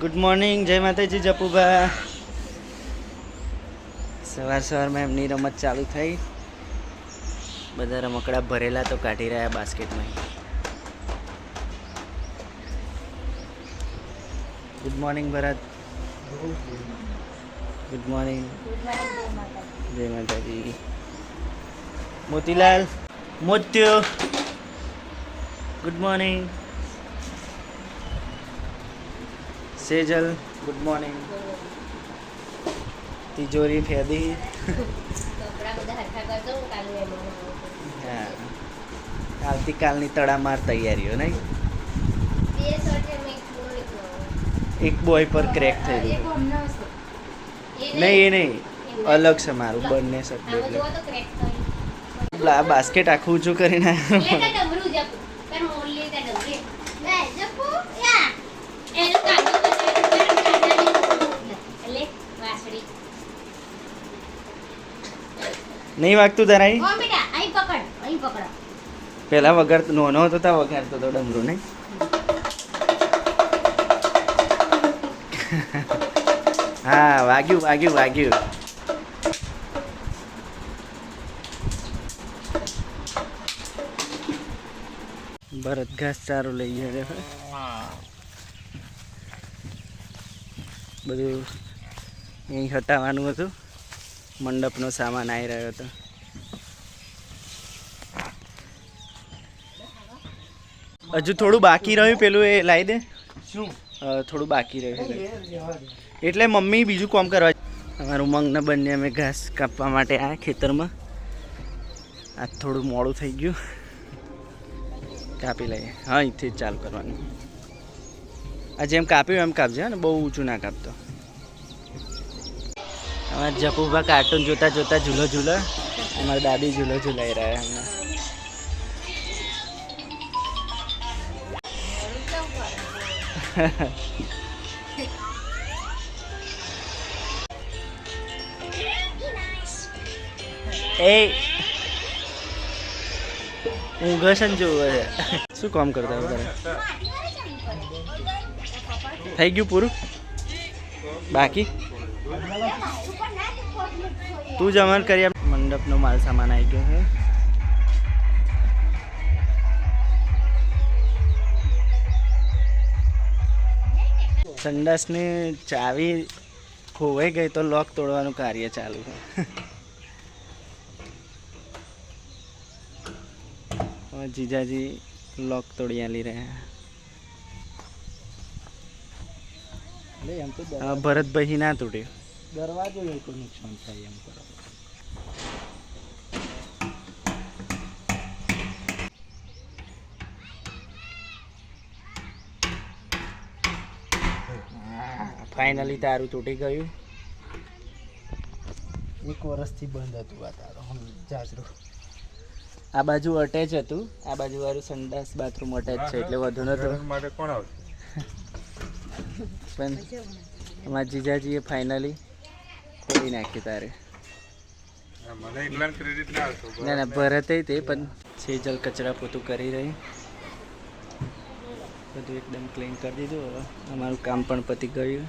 Good morning જય માતાજી જપુભા સવાર સવારમાં એમની રમત ચાલુ થઈ. બધા રમકડા ભરેલા તો કાઢી રહ્યા બાસ્કેટમાં. Good morning Bharat. Good morning જય માતાજી. Motilal મોત્યો good morning Sejal. Good morning તિજોરી ફેદી. હું આવતીકાલની તડામાર તૈયારીઓ નહીં? એક બોય પર ક્રેક થઈ ગયું. નહીં. એ નહીં. અલગ છે મારું બંને શબ્દ આમાં એટલે. બ્લા- બાસ્કેટ આખું ઊંચું કરીને લે તાર ડમરું જપુ. તાર મોલ લે તાર ડમરી. લે, જપુ, યા. એનું કાઢું તો છે, તારું કાઢાની. લે, વાસળી. નહીં વાગતું તારા અહીં? હો બેટા, અહીં પકડ, અહીં પકડો. પહેલા વગર નાનો હતો તા વગાડતો હતો ડમરું નહીં. હા વાગ્યું વાગ્યું વાગ્યું. ભરત ઘાસ ચારો લઈ ગયા છે. બધું અહીં હટાવવાનું હતું. મંડપનો સામાન આવી રહ્યો હતો. હજુ થોડું બાકી રહ્યું પેલું એ લાવી દે. શું? થોડું બાકી રહ્યું એટલે મમ્મી બીજું કામ કરવા અમારું મંગને બંને અમે ઘાસ કાપવા માટે આ ખેતરમાં. આ થોડું મોડું થઈ ગયું. કાપી લઈએ. હા અહીંથી જ ચાલુ કરવાનું. આ જેમ કાપ્યું એમ કાપજે ને. બહુ ઊંચું ના કાપતો. અમારા જપુભા કાર્ટૂન જોતા જોતા ઝૂલો ઝૂલો અમારા દાદી ઝૂલો ઝૂલાઈ રહ્યા અમને. એ ઊંઘે છે ને જોવે છે. શું કામ કરતા હતા થઈ ગયું પૂરું? બાકી? તું જમણ કરી. મંડપનો માલ સામાન આવી ગયો છે સંડાસની ચાવી ખોવાઈ ગઈ તો લોક તોડવાનું કાર્ય ચાલુ છે. જીજાજી લોક તોડી આલી રહ્યા. ભરતભાઈ ના તૂટ્યું. દરવાજો નુકસાન થાય એમ કરો. ફાઇનલી તારું તૂટી ગયું. એક વર્ષથી બંધ હતું આ તારો હમ જાજરો. આ બાજુ અટેચ હતું. આ બાજુ વાળું સંડાસ બાથરૂમ અટેચ છે એટલે વધુ નતું. માટે કોણ આવશે? પણ અમારા જીજાજીએ ફાઇનલી ખોલી નાખ્યું તારે. ના ના ના ભરતે તે પણ સેજલ કચરા પોતું કરી રહી. બધું એકદમ ક્લીન કરી દીધું. હવે અમારું કામ પણ પતી ગયું.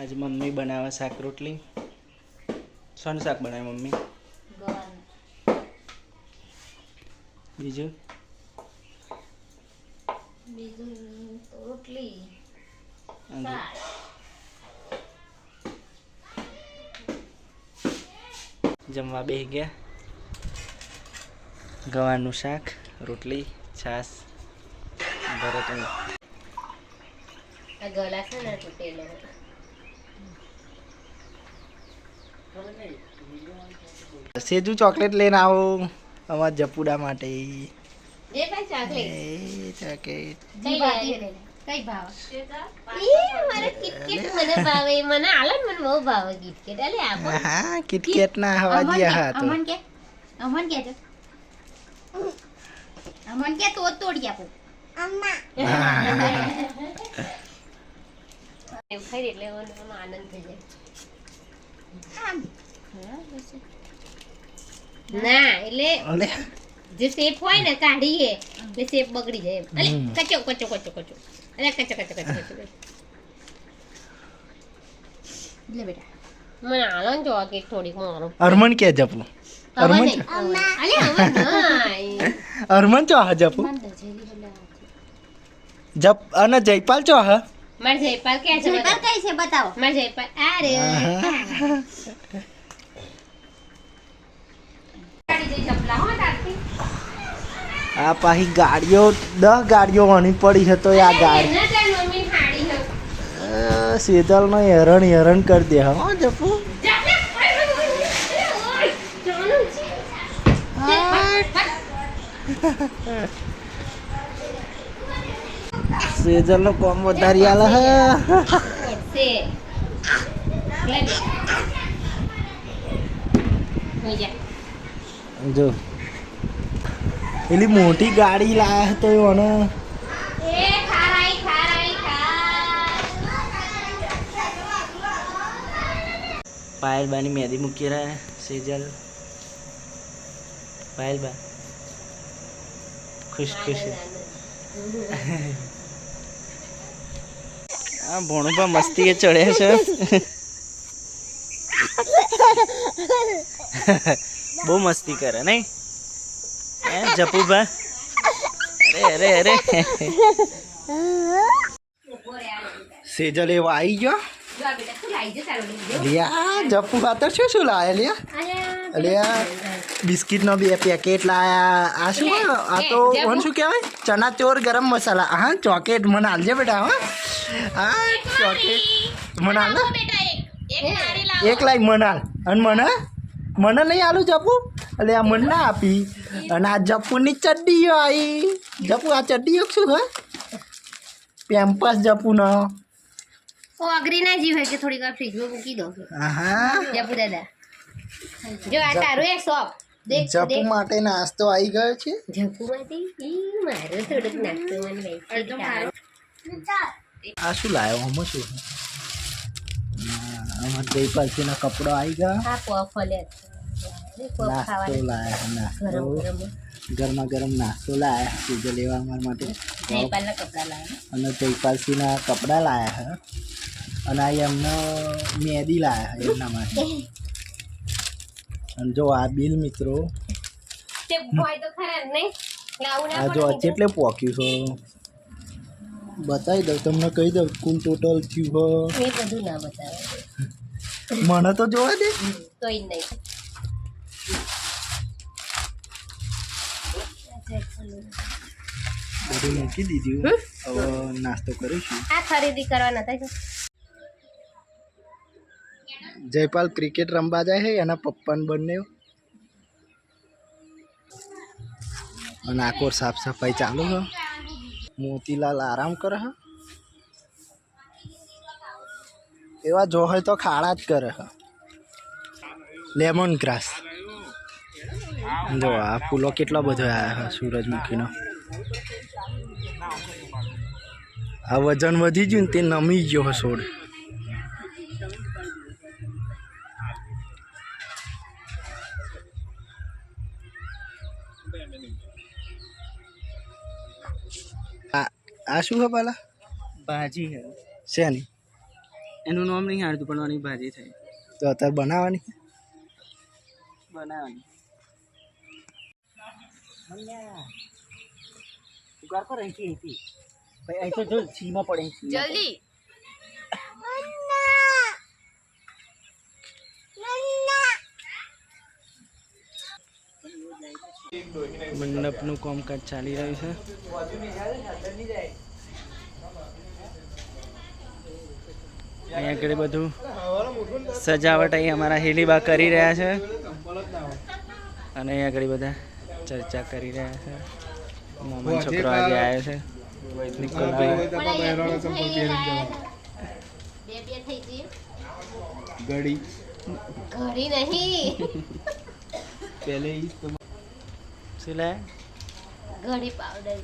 આજે મમ્મી બનાવે શાક રોટલી. શાનું શાક બનાવે મમ્મી? બીજું? જમવા બેસી ગયા. ગવાનું શાક, રોટલી, છાશ. ભરત. આ ગલા છે ને તૂટેલો સેજુ ચોકલેટ લઈને આવો અમારા જપુડા માટે. એ ભાઈ ચોકલેટ એ ચોકલેટ કઈ ભાવ? ઈ, કિટકેટ મને ભાવે. મને આલે મને બહુ ભાવે કિટકેટ. અલે આપો હા કિટકેટ ના હવા હા તો અમન કે અમન કે જો અમન કે તો તોડી આપો. એમ ખાઈ એટલે મને આનંદ થઈ જાય ના એટલે જે શેપ હોય ને કાઢીએ એટલે શેપ બગડી જાય હમ. કચો કચો કચો કચો અલે કચો કચો કચો કચો કચો. લે બેટા મને આલો ને જો કેક થોડીક મારો અરમણ કે જપુ હવે અરમન નહીં અલે નહીં ચો હા જપુ. જપ અને જયપાલ ચો હા માર જયપાલ કે છે જયપાલ કઈ છે બતાવો માર જયપાલ આ રે હો આ પાહી ગાડીઓ દસ ગાડીઓ વણી પડી છે તો આ ગાડી હે શીતલ નો હેરણ હેરણ કરી દે હા જપુ છે સેજલ નો કોમ વધારી આલે હે. બે જા. એલી મોટી ગાડી લાયા તો એને પાયલ પાયલબાની મેદી મૂકી રહ્યા સેજલ પાયલબા. ખુશ ખુશ. આ ભોણું પણ મસ્તી એ ચડે છે. બહુ મસ્તી કરે નહીં? હે જપુભા? અરે અરે અરે. સેજલ એવો આવી ગયો? લ્યા જપુભા તો શું શું લાયા? લ્યા અલ્યા અલ્યા બિસ્કિટ નો બે પેકેટ લાયા. આ શું આ તો. કોણ શું કહેવાય? ચના ચોર ગરમ મસાલા. હા ચોકેટ મને આલજે બેટા હા. હા ચોકેટ મને આલ એક. લાઈ મને આલ. અને મને? મને નહીં આલું જપુ? એટલે આ મને ના આપી. અને આ જપુની ચડ્ડીઓ આવી જપુ આ ચડ્ડીઓ શું હે? પેમ્પસ જપુનો. ઓ અગરી ના જીવ હોય કે થોડીક વાર ફ્રીજમાં મૂકી દો હા જપુ દાદા. જો આ તારું એ શોપ જપુ માટે નાસ્તો આવી ગયો છે. જપુ માટે? ઈ મારો થોડોક નાસ્તો મને આ શું લાવ્યો હમો શું? અમાર ગઈ પાછીના કપડો આવી ગયા? હા પફ લે નાસ્તો લાયા ગરમ નાસ્તો. ગરમ ગરમા. ગરમ નાસ્તો લાયા સીધો લેવા અમારા માટે. અને જયપાલસિંહના કપડાં લાયા હે અને આ એમનો મેદી લાયા એમના માટે. અને જો આ બિલ મિત્રો. આ જો કેટલે પોક્યું છો? બતાવી દઉં તમને કહી દઉં કુલ ટોટલ થયું એ બધું ના બતાવે મને તો જોવા દે નહીં. બધું મૂકી દીધું. હવે નાસ્તો કરીશું. આ ખરીદી કરવા નતા જો. જયપાલ ક્રિકેટ રમવા જાય છે, એના પપ્પાને બંને. અને આખો સાફ સફાઈ ચાલુ છે. મોતીલાલ આરામ કરે હા એવા જો હોય તો ખાડા જ કરે હા લેમન ગ્રાસ જો આ ફૂલો કેટલો બધો આવ્યા હા સૂરજમુખીનો. આ વજન વધી ગયું ને તે નમી ગયો છોડ આ શું છે પેલા? ભાજી હે શેની? એનું નામ નહીં હારતું પણ આની ભાજી થાય તો અત્યારે બનાવવાની બનાવવાની. ઉગાર પર અહીંથી અહીંથી. ભાઈ અહીં તો જો સીમાં પડે. જલ્દી. મંડપનું કામકાજ ચાલી રહ્યું છે. અહીંયા આગળ બધું સજાવટ અહીં અમારા હેલીબા કરી રહ્યા છે. અને અહીંયા આગળ બધા ચર્ચા કરી રહ્યા છે. મોમન છોકરો આજે આવ્યો છે. નિકોલભાઈ. બે બે થઈ ગઈ ગળી ઘડી નહીં પહેલે શું લે? ઘડી પાવડર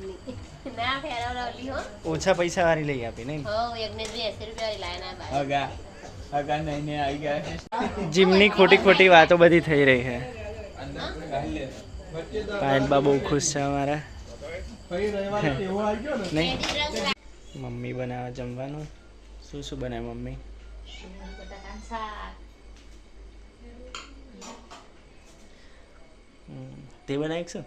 ના ફેરવડાવલી હો. ઓછા પૈસા વાળી લઈ આપી નહીં? હો યજ્ઞેશભાઈ એસી રૂપિયા લાયા ના બાય હગા હગા નહીં ને આવી ગયા જીમની ખોટી ખોટી વાતો બધી થઈ રહી છે. પાયલબા બહુ ખુશ છે અમારા. નહીં? મમ્મી બનાવે જમવાનું. શું શું બનાવે મમ્મી? બટાકાનું શાક? તે બનાવી શું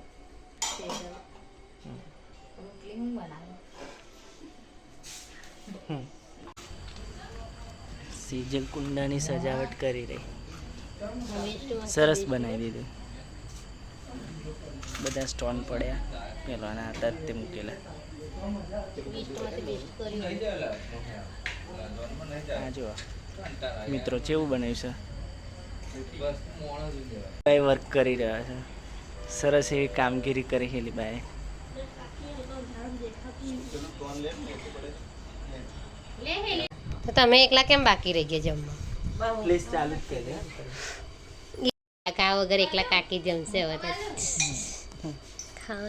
સીજલ કુંડાની સજાવટ કરી રહી સરસ બનાવી દીધું બધા સ્ટોન પડ્યા પેલાના હતા તે મૂકેલા હા બેસ્ટ કર્યું આ જો મિત્રો કેવું બનાવ્યું છે ભાઈ વર્ક કરી રહ્યા છે. સરસ એવી કામગીરી કરી હેલી બાએ તો તમે એકલા કેમ બાકી રહી ગયા જમવા? પ્લીઝ ચાલુ જ કરી. કાકા વગર એકલા કાકી જમશે હવે તો. ખાવ.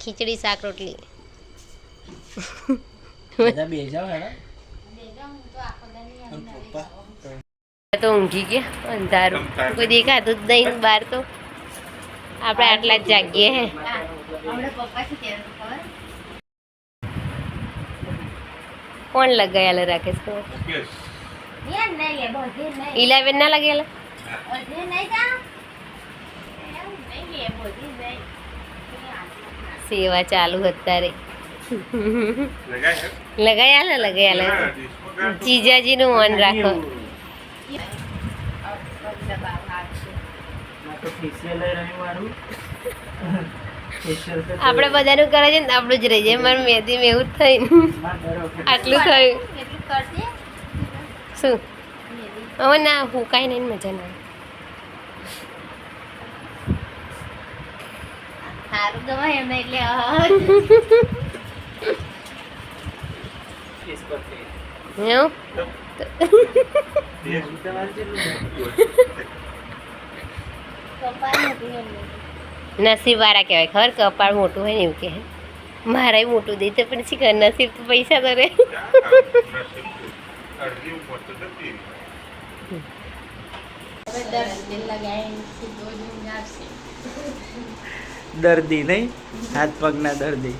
ખીચડી શાક રોટલી. બધા બે જાઓ હેડા પપ્પા તો ઊંઘી ગયા. અંધારું. કોઈ દેખાતું જ નહીં બહાર તો. આપણે આટલા જ જાગીએ હે. કોણ લગાયેલા રાકેશ નહીં ઇલેવન ના લગેલા બધે નહીં જા એમ નહીં લે બધે નહીં સેવા ચાલુ અત્યારે? જીજાજી લગાયાલે કાઢો. જીજાજીનું મન રાખો. ફેશિયલ રહ્યું મારું આપણે બધાનું કરે છે ને આપણું જ રહી જાય મારું મેદી મેં એવું વખતે આટલું થયું. શું? હવે ના હું કાંઈ નહીં મજા ના આવે. સારું ગમે એમ એટલે થઈ. એવું? તમારે કેટલું છે? કપાળ મોટું એમને નસીબ વાળા કહેવાય. ખબર? કપાળ મોટું હોય ને એવું કહે. મારે મોટું દે તો પણ શી ખબર નસીબ તો પૈસા તો દર્દી નહીં? હાથ પગના દર્દી.